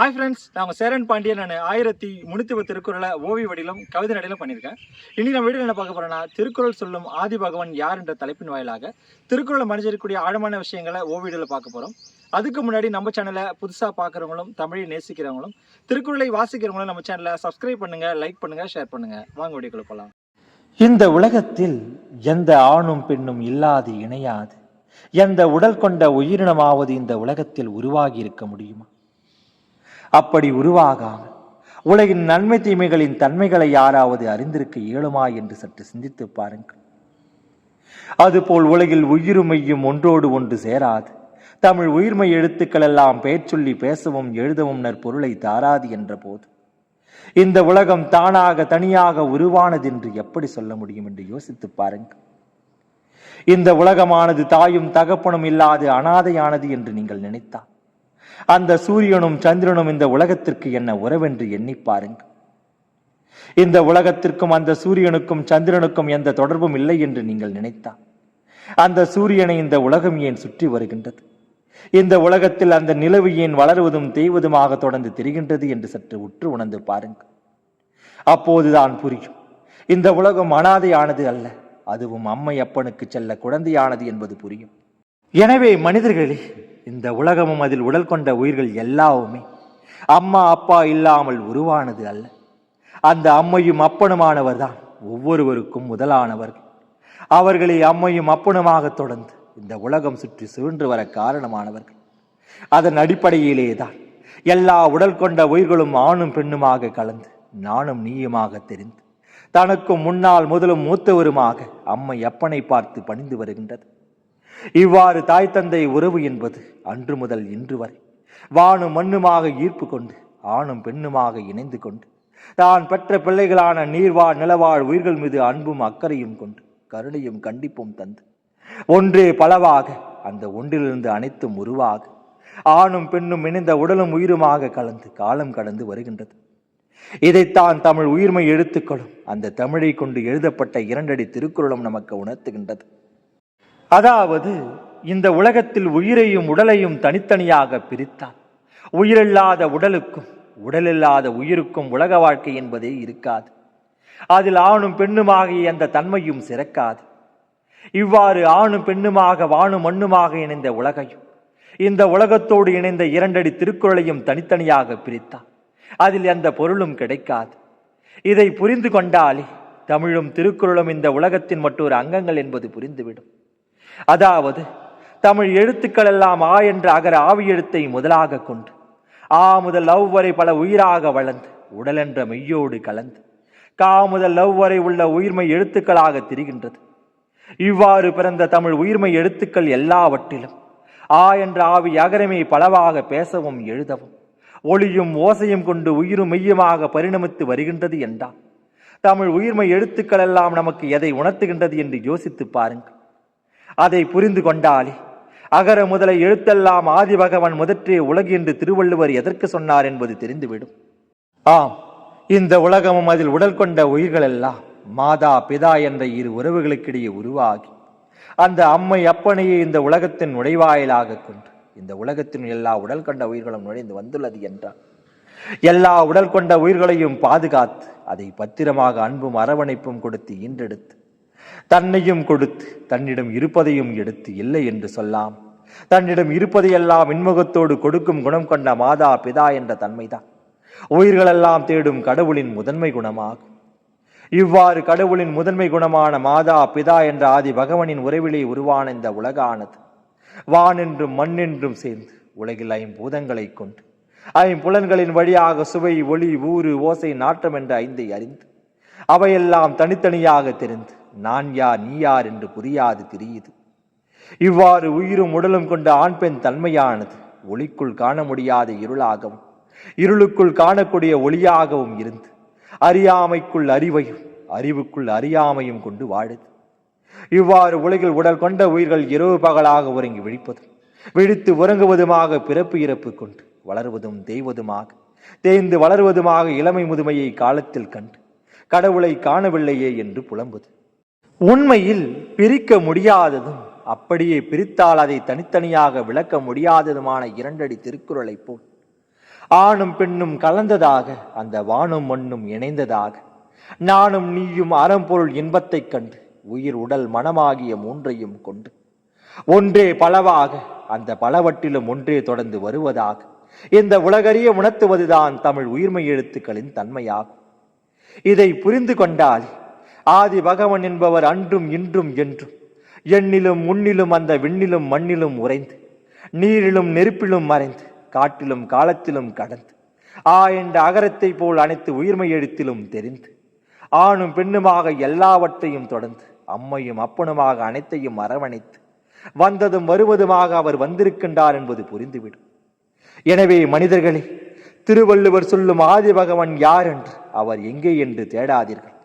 Hi friends நான் சேரன் பாண்டியன் நான் ஆயிரத்தி முந்நூற்றி பத்து திருக்குறளை ஓவிய வடிலும் கவிதை நடையிலும் பண்ணியிருக்கேன். இனி நம்ம வீடியோ என்ன பார்க்க போகிறேன்னா திருக்குறள் சொல்லும் ஆதி பகவான் யார் என்ற தலைப்பின் வாயிலாக திருக்குறளை மனிதருக்கூடிய ஆழமான விஷயங்களை ஓவியத்தில் பார்க்க போகிறோம் அதுக்கு முன்னாடி நம்ம சேனலை புதுசாக பார்க்குறவங்களும் தமிழை நேசிக்கிறவங்களும் திருக்குறளை வாசிக்கிறவங்களும் நம்ம சேனலை சப்ஸ்கிரைப் பண்ணுங்கள் லைக் பண்ணுங்கள் ஷேர் பண்ணுங்கள் வாங்க வீடியோக்குள்ள போகலாம் இந்த உலகத்தில் எந்த ஆணும் பெண்ணும் இல்லாது இணையாது. எந்த உடல் கொண்ட உயிரினமாவது இந்த உலகத்தில் உருவாகி இருக்க முடியுமா? அப்படி உருவாகாமல் உலகின் நன்மை தீமைகளின் தன்மைகளை யாராவது அறிந்திருக்க இயலுமா என்று சற்று சிந்தித்து பாருங்கள். அதுபோல் உலகில் உயிருமையும் ஒன்றோடு ஒன்று சேராது. தமிழ் உயிர்மை எழுத்துக்கள் எல்லாம் பெயர் சொல்லி பேசவும் எழுதவும் நற்பொருளை தாராது என்ற போது. இந்த உலகம் தானாக தனியாக உருவானது என்று எப்படி சொல்ல முடியும் என்று யோசித்து பாருங்கள். இந்த உலகமானது தாயும் தகப்பனும் இல்லாது அனாதையானது என்று நீங்கள் நினைத்தால் அந்த சூரியனும் சந்திரனும் இந்த உலகத்திற்கு என்ன உறவென்று எண்ணி பாருங்கள். இந்த உலகத்திற்கும் அந்த சூரியனுக்கும் சந்திரனுக்கும் எந்த தொடர்பும் இல்லை என்று நீங்கள் நினைத்தா அந்த சூரியனை இந்த உலகம் ஏன் சுற்றி வருகின்றது? இந்த உலகத்தில் அந்த நிலவு ஏன் வளருவதும் தேய்வதுமாக தொடர்ந்து தெரிகின்றது என்று சற்று உற்று உணர்ந்து பாருங்கள். அப்போதுதான் புரியும். இந்த உலகம் அனாதையானது அல்ல அதுவும் அம்மை அப்பனுக்கு செல்ல குழந்தையானது என்பது புரியும். எனவே மனிதர்களே இந்த உலகமும் அதில் உடல் கொண்ட உயிர்கள் எல்லாவுமே அம்மா அப்பா இல்லாமல் உருவானது அல்ல. அந்த அம்மையும் அப்பனுமானவர் தான் ஒவ்வொருவருக்கும் முதலானவர்கள் அவர்களை அம்மையும் அப்பனுமாக தொடர்ந்து இந்த உலகம் சுற்றி சுழன்று வர காரணமானவர்கள். அதன் அடிப்படையிலே தான் எல்லா உடல் கொண்ட உயிர்களும் ஆணும் பெண்ணுமாக கலந்து நானும் நீயுமாக தெரிந்து தனக்கும் முன்னால் முதலும் மூத்தவருமாக அம்மை அப்பனை பார்த்து பணிந்து வருகின்றது. இவ்வாறு தாய் தந்தை உறவு என்பது அன்று முதல் இன்று வரை. வானும் மண்ணுமாக ஈர்ப்பு கொண்டு ஆணும் பெண்ணுமாக இணைந்து கொண்டு தான் பெற்ற பிள்ளைகளான நீர்வாழ் நிலவாழ் உயிர்கள் மீது அன்பும் அக்கறையும் கொண்டு கருணையும் கண்டிப்பும் தந்து ஒன்றே பலவாக அந்த ஒன்றிலிருந்து அனைத்தும் உருவாக ஆணும் பெண்ணும் இணைந்த உடலும் உயிருமாக கலந்து காலம் கடந்து வருகின்றது. இதைத்தான் தமிழ் உயிர்மை எழுத்துக்களும் அந்த தமிழை கொண்டு எழுதப்பட்ட இரண்டடி திருக்குறளும் நமக்கு உணர்த்துகின்றது. அதாவது இந்த உலகத்தில் உயிரையும் உடலையும் தனித்தனியாக பிரித்தால் உயிரில்லாத உடலுக்கும் உடலில்லாத உயிருக்கும் உலக வாழ்க்கை என்பதே இருக்காது. அதில் ஆணும் பெண்ணுமாகிய அந்த தன்மையும் சிறக்காது. இவ்வாறு ஆணும் பெண்ணுமாக வானும் மண்ணுமாக இணைந்த உலகையும் இந்த உலகத்தோடு இணைந்த இரண்டடி திருக்குறளையும் தனித்தனியாக பிரித்தால் அதில் எந்த பொருளும் கிடைக்காது. இதை புரிந்து கொண்டாலே தமிழும் திருக்குறளும் இந்த உலகத்தின் மற்றொரு அங்கங்கள் என்பது புரிந்துவிடும். அதாவது தமிழ் எழுத்துக்கள் எல்லாம் ஆ என்ற அகர ஆவி எழுத்தை முதலாக கொண்டு ஆ முதல் லவ் வரை பல உயிராக வளர்ந்து உடல் என்ற மெய்யோடு கலந்து கா முதல் லவ் வரை உள்ள உயிர்மை எழுத்துக்களாக திரிகின்றது. இவ்வாறு பிறந்த தமிழ் உயிர்மை எழுத்துக்கள் எல்லாவற்றிலும் ஆ என்ற ஆவி அகரமே பலவாக பேசவும் எழுதவும் ஒளியும் ஓசையும் கொண்டு உயிரும் மெய்யுமாக பரிணமித்து வருகின்றது என்றால் தமிழ் உயிர்மை எழுத்துக்கள் எல்லாம் நமக்கு எதை உணர்த்துகின்றது என்று யோசித்து பாருங்கள். அதை புரிந்து கொண்டாலே அகர முதலை எழுத்தெல்லாம் ஆதிபகவன் முதற்றே உலகு என்று திருவள்ளுவர் எதற்கு சொன்னார் என்பது தெரிந்துவிடும். ஆம் இந்த உலகமும் அதில் உடல் கொண்ட உயிர்கள் எல்லாம் மாதா பிதா என்ற இரு உறவுகளுக்கிடையே உருவாகி அந்த அம்மை அப்பனையே இந்த உலகத்தின் நுழைவாயிலாக கொண்டு இந்த உலகத்தின் எல்லா உடல் கொண்ட உயிர்களும் நுழைந்து வந்துள்ளது என்றார் எல்லா உடல் கொண்ட உயிர்களையும் பாதுகாத்து அதை பத்திரமாக அன்பும் அரவணைப்பும் கொடுத்து ஈன்றெடுத்து தன்னையும் கொடுத்து தன்னிடம் இருப்பதையும் எடுத்து இல்லை என்று சொல்லாம். தன்னிடம் இருப்பதையெல்லாம் இன்முகத்தோடு கொடுக்கும் குணம் கொண்ட மாதா பிதா என்ற தன்மைதான். உயிர்களெல்லாம் தேடும் கடவுளின் முதன்மை குணமாகும். இவ்வாறு கடவுளின் முதன்மை குணமான மாதா பிதா என்ற ஆதி பகவனின் உறவிலே உருவான இந்த உலகானது. வானென்றும் மண்ணென்றும் சேர்ந்து உலகில் ஐம்பூதங்களை கொண்டு ஐம்புலன்களின் வழியாக சுவை ஒளி ஊறு ஓசை நாட்டம் என்ற ஐந்தை அறிந்து அவையெல்லாம் தனித்தனியாக தெரிந்து நான் யார் நீ யார் என்று புரியாது தெரியுது. இவ்வாறு உயிரும் உடலும் கொண்ட ஆண் பெண் தன்மையானது ஒளிக்குள் காண முடியாத இருளாகவும் இருளுக்குள் காணக்கூடிய ஒளியாகவும் இருந்து அறியாமைக்குள் அறிவையும் அறிவுக்குள் அறியாமையும் கொண்டு வாழுது. இவ்வாறு உலகில் உடல் கொண்ட உயிர்கள் இரவு பகலாக உறங்கி விழிப்பதும் விழித்து உறங்குவதுமாக பிறப்பு இறப்பு கொண்டு வளர்வதும் தேய்வதுமாக தேய்ந்து வளர்வதுமாக இளமை முதுமையை காலத்தில் கண்டு கடவுளை காணவில்லையே என்று புலம்புது. உண்மையில் பிரிக்க முடியாததும் அப்படியே பிரித்தால் அதை தனித்தனியாக விளக்க முடியாததுமான இரண்டடி திருக்குறளைப் போல். ஆணும் பெண்ணும் கலந்ததாக அந்த வானும் மண்ணும் இணைந்ததாக. நானும் நீயும் அறம்பொருள் இன்பத்தைக் கண்டு உயிர் உடல் மனமாகிய மூன்றையும் கொண்டு. ஒன்றே பலவாக அந்த பலவற்றிலும் ஒன்றே தொடர்ந்து வருவதாக. இந்த உலகறிய உணர்த்துவதுதான் தமிழ் உயிர்மை எழுத்துக்களின் தன்மையாகும். இதை புரிந்து கொண்டால் ஆதி பகவன் என்பவர் அன்றும் இன்றும் என்றும் எண்ணிலும் முன்னிலும் அந்த விண்ணிலும் மண்ணிலும் உறைந்து நீரிலும் நெருப்பிலும் மறைந்து காட்டிலும் காலத்திலும் கடந்து ஆ என்ற அகரத்தை போல் அனைத்து உயிர்மை எழுத்திலும் தெரிந்து ஆணும் பெண்ணுமாக எல்லாவற்றையும் தொடர்ந்து அம்மையும் அப்பனுமாக அனைத்தையும் அரவணைத்து வந்ததும் வருவதுமாக அவர் வந்திருக்கின்றார் என்பது புரிந்துவிடும். எனவே மனிதர்களே திருவள்ளுவர் சொல்லும் ஆதி பகவன் யார் என்று அவர் எங்கே என்று தேடாதீர்கள்.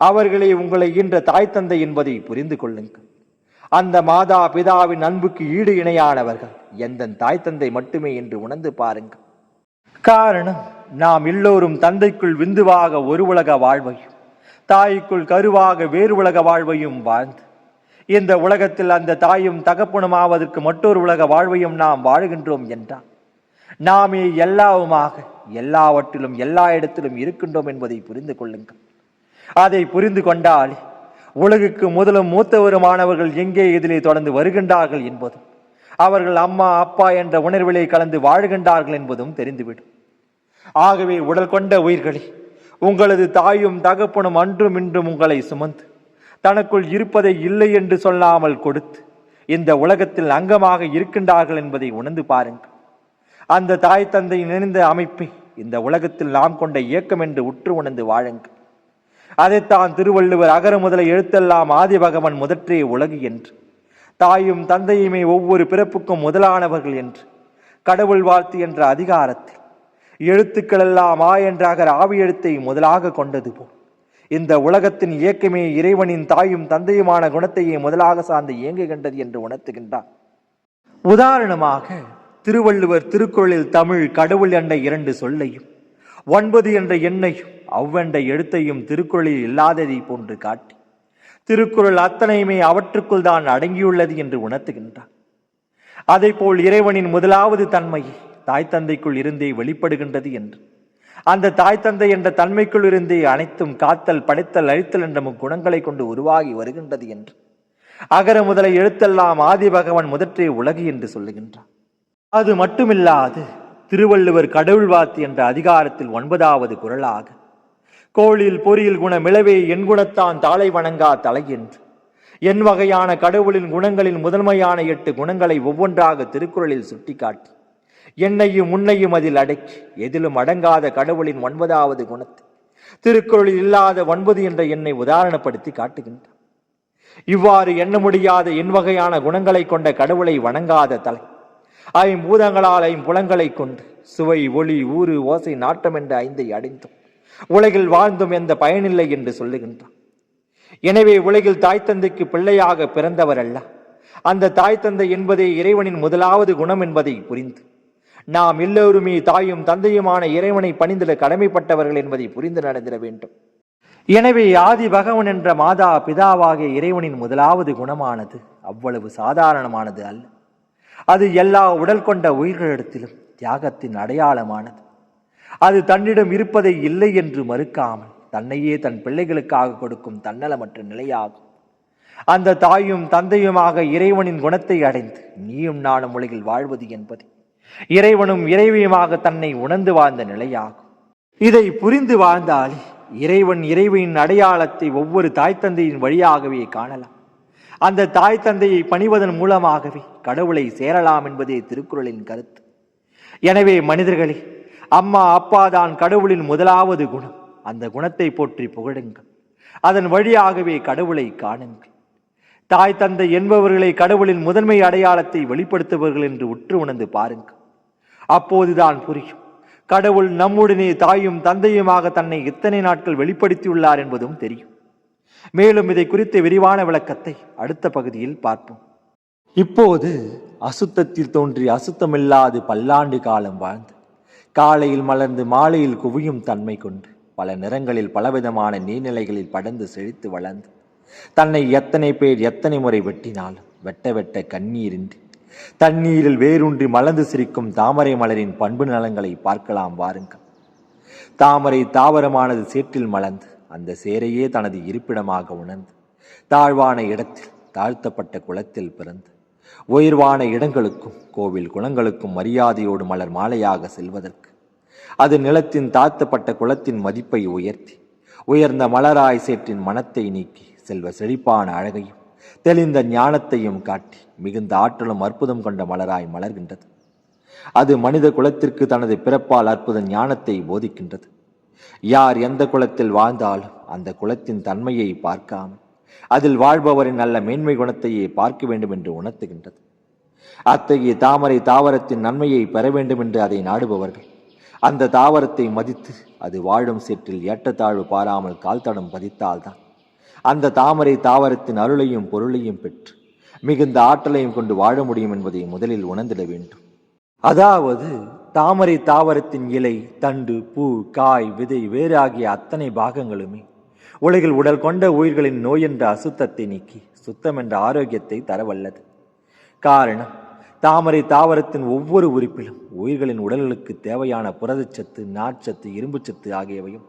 அவர்களே உங்களை ஈன்ற தாய் தந்தை என்பதை புரிந்து கொள்ளுங்கள். அந்த மாதா பிதாவின் அன்புக்கு ஈடு இணையானவர்கள் எந்த தாய் தந்தை மட்டுமே என்று உணர்ந்து பாருங்கள். காரணம் நாம் எல்லோரும் தந்தைக்குள் விந்துவாக ஒரு உலக வாழ்வையும் தாய்க்குள் கருவாக வேறு உலக வாழ்வையும் வாழ்ந்து இந்த உலகத்தில் அந்த தாயும் தகப்பனுமாவதற்கு மற்றொரு உலக வாழ்வையும் நாம் வாழுகின்றோம் என்றால் நாமே எல்லாவுமாக எல்லாவற்றிலும் எல்லா இடத்திலும் இருக்கின்றோம் என்பதை புரிந்து கொள்ளுங்கள். அதை புரிந்து கொண்டால் உலகுக்கு முதலும் மூத்தவருமானவர்கள் எங்கே இதிலே தொடர்ந்து வருகின்றார்கள் என்பதும் அவர்கள் அம்மா அப்பா என்ற உணர்விலே கலந்து வாழ்கின்றார்கள் என்பதும் தெரிந்துவிடும். ஆகவே உடல் கொண்ட உயிர்களே உங்களது தாயும் தகப்பனும் அன்றும் இன்றும் உங்களை சுமந்து தனக்குள் இருப்பதை இல்லை என்று சொல்லாமல் கொடுத்து இந்த உலகத்தில் அங்கமாக இருக்கின்றார்கள் என்பதை உணர்ந்து பாருங்கள். அந்த தாய் தந்தை நினைந்த அமைப்பை இந்த உலகத்தில் நாம் கொண்ட இயக்கம் என்று உற்று உணர்ந்து வாழுங்கள். அதைத்தான் திருவள்ளுவர் அகர முதல எழுத்தெல்லாம் ஆதிபகவன் முதற்றே உலகு என்று. தாயும் தந்தையுமே ஒவ்வொரு பிறப்புக்கும் முதலானவர்கள் என்று. கடவுள் வாழ்த்து என்ற அதிகாரத்தில். எழுத்துக்களெல்லாம் ஆ என்ற அகர் ஆவி எழுத்தை முதலாக கொண்டது போல். இந்த உலகத்தின் இயக்கமே இறைவனின் தாயும் தந்தையுமான குணத்தையே முதலாக சார்ந்து இயங்குகின்றது என்று உணர்த்துகின்றார் உதாரணமாக திருவள்ளுவர் திருக்குறளில் தமிழ் கடவுள் என்ற இரண்டு சொல்லையும் ஒன்பது என்ற எண்ணையும் அவ்வென்ற எழுத்தையும் திருக்குறளில் இல்லாததை போன்று காட்டி திருக்குறள் அத்தனையுமே அவற்றுக்குள் தான் அடங்கியுள்ளது என்று உணர்த்துகின்றார் அதைப்போல் இறைவனின் முதலாவது தன்மையை தாய் தந்தைக்குள் இருந்தே வெளிப்படுகின்றது என்று அந்த தாய் தந்தை என்ற தன்மைக்குள் இருந்தே அனைத்தும் காத்தல் படைத்தல் அழித்தல் என்ற குணங்களை கொண்டு உருவாகி வருகின்றது என்று அகர முதலை எழுத்தெல்லாம் ஆதி பகவான் முதற்றே உலகு என்று சொல்லுகின்றார் அது மட்டுமில்லாது திருவள்ளுவர் கடவுள் வாத்து என்ற அதிகாரத்தில் ஒன்பதாவது குரலாக கோளில் பொறியில் குணமிளவே என் குணத்தான் தாளை வணங்கா தலையென்று என் வகையான கடவுளின் குணங்களின் முதன்மையான எட்டு குணங்களை ஒவ்வொன்றாக திருக்குறளில் சுட்டிக்காட்டி என்னையும் உன்னையும் அதில் அடக்கி எதிலும் அடங்காத கடவுளின் ஒன்பதாவது குணத்தை திருக்குறளில் இல்லாத ஒன்பது என்ற எண்ணை உதாரணப்படுத்தி காட்டுகின்றார் இவ்வாறு எண்ண முடியாத என் வகையான குணங்களை கொண்ட கடவுளை வணங்காத தலை ஐம்பூதங்களால் ஐம்புலங்களை கொண்டு சுவை ஒளி ஊறு ஓசை நாட்டம் என்ற ஐந்தை அடைந்தோம். உலகில் வாழ்ந்தும் எந்த பயனில்லை என்று சொல்லுகின்றான். எனவே உலகில் தாய் தந்தைக்கு பிள்ளையாக பிறந்தவர் அல்ல அந்த தாய் தந்தை என்பதே இறைவனின் முதலாவது குணம் என்பதை புரிந்து நாம் எல்லோருமே தாயும் தந்தையுமான இறைவனை பணிந்திட கடமைப்பட்டவர்கள் என்பதை புரிந்து நடந்திட வேண்டும். எனவே ஆதி பகவன் என்ற மாதா பிதாவாகிய இறைவனின் முதலாவது குணமானது அவ்வளவு சாதாரணமானது அல்ல. அது எல்லா உடல் கொண்ட உயிர்களிடத்திலும் தியாகத்தின் அடையாளமானது. அது தன்னிடம் இருப்பதை இல்லை என்று மறுக்காமல் தன்னையே தன் பிள்ளைகளுக்காக கொடுக்கும் தன்னலமற்ற நிலையாகும். அந்த தாயும் தந்தையுமாக இறைவனின் குணத்தை அடைந்து நீயும் நானும் உலகில் வாழ்வது என்பது இறைவனும் இறைவியுமாக தன்னை உணர்ந்து வாழ்ந்த நிலையாகும். இதை புரிந்து வாழ்ந்தாலே இறைவன் இறைவனின் அடையாளத்தை ஒவ்வொரு தாய் தந்தையின் வழியாகவே காணலாம். அந்த தாய் தந்தையை பணிவதன் மூலமாகவே கடவுளை சேரலாம் என்பதே திருக்குறளின் கருத்து. எனவே மனிதர்களே அம்மா அப்பா தான் கடவுளின் முதலாவது குணம். அந்த குணத்தை போற்றி புகழுங்கள். அதன் வழியாகவே கடவுளை காணுங்கள். தாய் தந்தை என்பவர்களை கடவுளின் முதன்மை அடையாளத்தை வெளிப்படுத்துபவர்கள் என்று உற்று உணர்ந்து பாருங்கள். அப்போதுதான் புரியும். கடவுள் நம்முடனே தாயும் தந்தையுமாக தன்னை இத்தனை நாட்கள் வெளிப்படுத்தியுள்ளார் என்பதும் தெரியும். மேலும் இதை குறித்த விரிவான விளக்கத்தை அடுத்த பகுதியில் பார்ப்போம். இப்போது அசுத்தத்தில் தோன்றி அசுத்தமில்லாது பல்லாண்டு காலம் வாழ்ந்து காலையில் மலர்ந்து மாலையில் குவியும் தன்மை கொண்டு பல நிறங்களில் பலவிதமான நீர்நிலைகளில் படர்ந்து செழித்து வளர்ந்து தன்னை எத்தனை பேர் எத்தனை முறை வெட்டினாலும் வெட்ட வெட்ட கண்ணீரின்றி தண்ணீரில் வேரூன்றி மலர்ந்து சிரிக்கும் தாமரை மலரின் பண்பு நலங்களை பார்க்கலாம் வாருங்கள். தாமரை தாவரமானது சேற்றில் மலர்ந்து அந்த சேரையே தனது இருப்பிடமாக உணர்ந்து தாழ்வான இடத்தில் தாழ்த்தப்பட்ட குளத்தில் பிறந்து உயர்வான இடங்களுக்கும் கோவில் குளங்களுக்கும் மரியாதையோடு மலர் மாலையாக செல்வதற்கு அது நிலத்தின் தாழ்த்தப்பட்ட குளத்தின் மதிப்பை உயர்த்தி உயர்ந்த மலராய் சேற்றின் மனத்தை நீக்கி செல்வ செழிப்பான அழகையும் தெளிந்த ஞானத்தையும் காட்டி மிகுந்த ஆற்றலும் அற்புதம் கொண்ட மலராய் மலர்கின்றது. அது மனித குலத்திற்கு தனது பிறப்பால் அற்புத ஞானத்தை போதிக்கின்றது. யார் எந்த குலத்தில் வாழ்ந்தாலும் அந்த குலத்தின் தன்மையை பார்க்காமல் அதில் வாழ்பவரின் நல்ல மேன்மை குணத்தையே பார்க்க வேண்டும் என்று உணர்த்துகின்றது. அத்தகைய தாமரை தாவரத்தின் நன்மையை பெற வேண்டும் என்று அதை நாடுபவர்கள். அந்த தாவரத்தை மதித்து அது வாழும் சீற்றில் ஏற்றத்தாழ்வு பாராமல் கால் தடம் பதித்தால்தான். அந்த தாமரை தாவரத்தின் அருளையும் பொருளையும் பெற்று மிகுந்த ஆற்றலையும் கொண்டு வாழ முடியும் என்பதை முதலில் உணர்ந்திட வேண்டும். அதாவது தாமரை தாவரத்தின் இலை தண்டு பூ காய் விதை வேறு ஆகிய அத்தனை பாகங்களுமே உலகில் உடல் கொண்ட உயிர்களின் நோய் என்ற அசுத்தத்தை நீக்கி சுத்தம் என்ற ஆரோக்கியத்தை தரவல்லது. காரணம் தாமரை தாவரத்தின் ஒவ்வொரு உறுப்பிலும் உயிர்களின் உடல்களுக்கு தேவையான புரதச்சத்து நார்ச்சத்து இரும்புச்சத்து ஆகியவையும்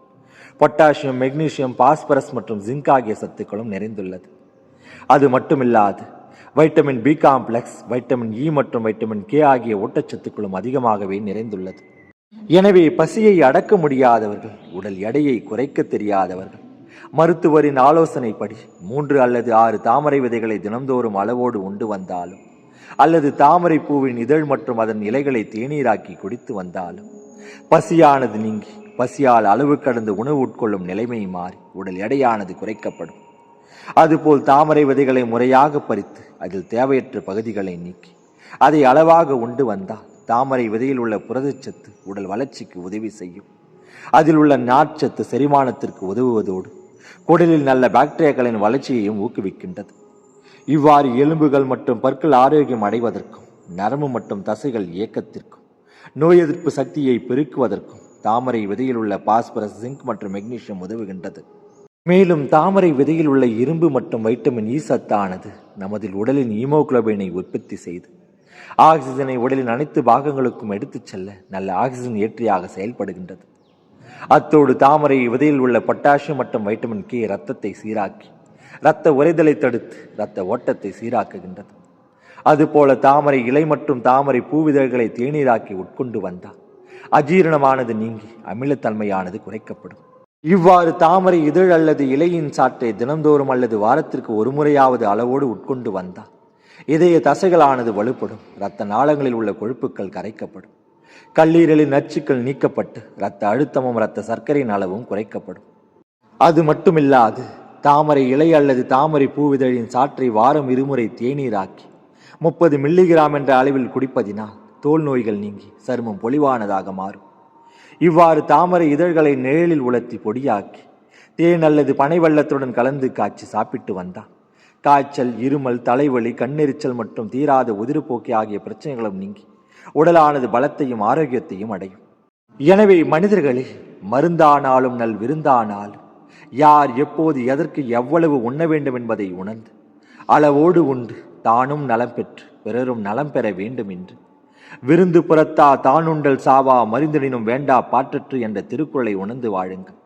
பொட்டாசியம் மெக்னீசியம் பாஸ்பரஸ் மற்றும் ஜிங்க் ஆகிய சத்துக்களும் நிறைந்துள்ளது. அது மட்டுமில்லாது vitamin B complex vitamin E மற்றும் வைட்டமின் கே ஆகிய ஊட்டச்சத்துக்களும் அதிகமாகவே நிறைந்துள்ளது. எனவே பசியை அடக்க முடியாதவர்கள் உடல் எடையை குறைக்க தெரியாதவர்கள் மருத்துவரின் ஆலோசனைப்படி மூன்று அல்லது ஆறு தாமரை விதைகளை தினந்தோறும் அளவோடு உண்டு வந்தாலும் அல்லது தாமரை பூவின் இதழ் மற்றும் அதன் இலைகளை தேநீராக்கி குடித்து வந்தாலும் பசியானது நீங்கி பசியால் அளவு கடந்து உணவு உட்கொள்ளும் நிலைமை மாறி உடல் எடையானது குறைக்கப்படும். அதுபோல் தாமரை விதைகளை முறையாக பறித்து அதில் தேவையற்ற பகுதிகளை நீக்கி அதை அளவாக உண்டு வந்தால் தாமரை விதையில் உள்ள புரதச்சத்து உடல் வளர்ச்சிக்கு உதவி செய்யும். அதில் உள்ள நார்ச்சத்து செரிமானத்திற்கு உதவுவதோடு குடலில் நல்ல பாக்டீரியாக்களின் வளர்ச்சியையும் ஊக்குவிக்கின்றது. இவ்வாறு எலும்புகள் மற்றும் பற்கள் ஆரோக்கியம் அடைவதற்கும் நரம்பு மற்றும் தசைகள் இயக்கத்திற்கும் நோய் எதிர்ப்பு சக்தியை பெருக்குவதற்கும் தாமரை விதையில் உள்ள பாஸ்பரஸ் ஜிங்க் மற்றும் மெக்னீசியம் உதவுகின்றது. மேலும் தாமரை விதையில் உள்ள இரும்பு மற்றும் வைட்டமின் இ சத்தானது நமது உடலின் ஈமோகுளோபினை உற்பத்தி செய்து ஆக்சிஜனை உடலின் அனைத்து பாகங்களுக்கும் எடுத்துச் செல்ல நல்ல ஆக்சிஜன் ஏற்றியாக செயல்படுகின்றது. அத்தோடு தாமரை விதையில் உள்ள பொட்டாசியம் மற்றும் வைட்டமின் கே இரத்தத்தை சீராக்கி இரத்த உறைதலை தடுத்து இரத்த ஓட்டத்தை சீராக்குகின்றது. அதுபோல தாமரை இலை மற்றும் தாமரை பூவிதழ்களை தேநீராக்கி உட்கொண்டு வந்தால் அஜீரணமானது நீங்கி அமிலத்தன்மையானது குறைக்கப்படும். இவ்வாறு தாமரை இதழ் அல்லது இலையின் சாற்றை தினந்தோறும் அல்லது வாரத்திற்கு ஒரு முறையாவது அளவோடு உட்கொண்டு வந்தால் இதய தசைகளானது வலுப்படும் இரத்த நாளங்களில் உள்ள கொழுப்புக்கள் கரைக்கப்படும். கல்லீரலின் நச்சுக்கள் நீக்கப்பட்டு இரத்த அழுத்தமும் இரத்த சர்க்கரையின் அளவும் குறைக்கப்படும். அது மட்டுமில்லாது தாமரை இலை அல்லது தாமரை பூவிதழின் சாற்றை வாரம் இருமுறை தேநீராக்கி முப்பது மில்லிகிராம் என்ற அளவில் குடிப்பதினால் தோல் நோய்கள் நீங்கி சருமம் பொலிவானதாக மாறும். இவ்வாறு தாமரை இதழ்களை நிழலில் உலர்த்தி பொடியாக்கி தேன் அல்லது பனை வெள்ளத்துடன் கலந்து காய்ச்சி சாப்பிட்டு வந்தான். காய்ச்சல் இருமல் தலைவலி கண்ணெரிச்சல் மற்றும் தீராத உதிர்போக்கி ஆகிய பிரச்சனைகளும் நீங்கி உடலானது பலத்தையும் ஆரோக்கியத்தையும் அடையும். எனவே மனிதர்களே மருந்தானாலும் நல் விருந்தானாலும் யார் எப்போது எதற்கு எவ்வளவு உண்ண வேண்டும் என்பதை உணர்ந்து அளவோடு உண்டு தானும் நலம் பெற்று பிறரும் நலம் பெற வேண்டும் என்று விருந்து புறத்தா தானுண்டல் சாவா மருந்தினும் வேண்டா பாற்றற்று என்ற திருக்குறளை உணர்ந்து வாழுங்கள்.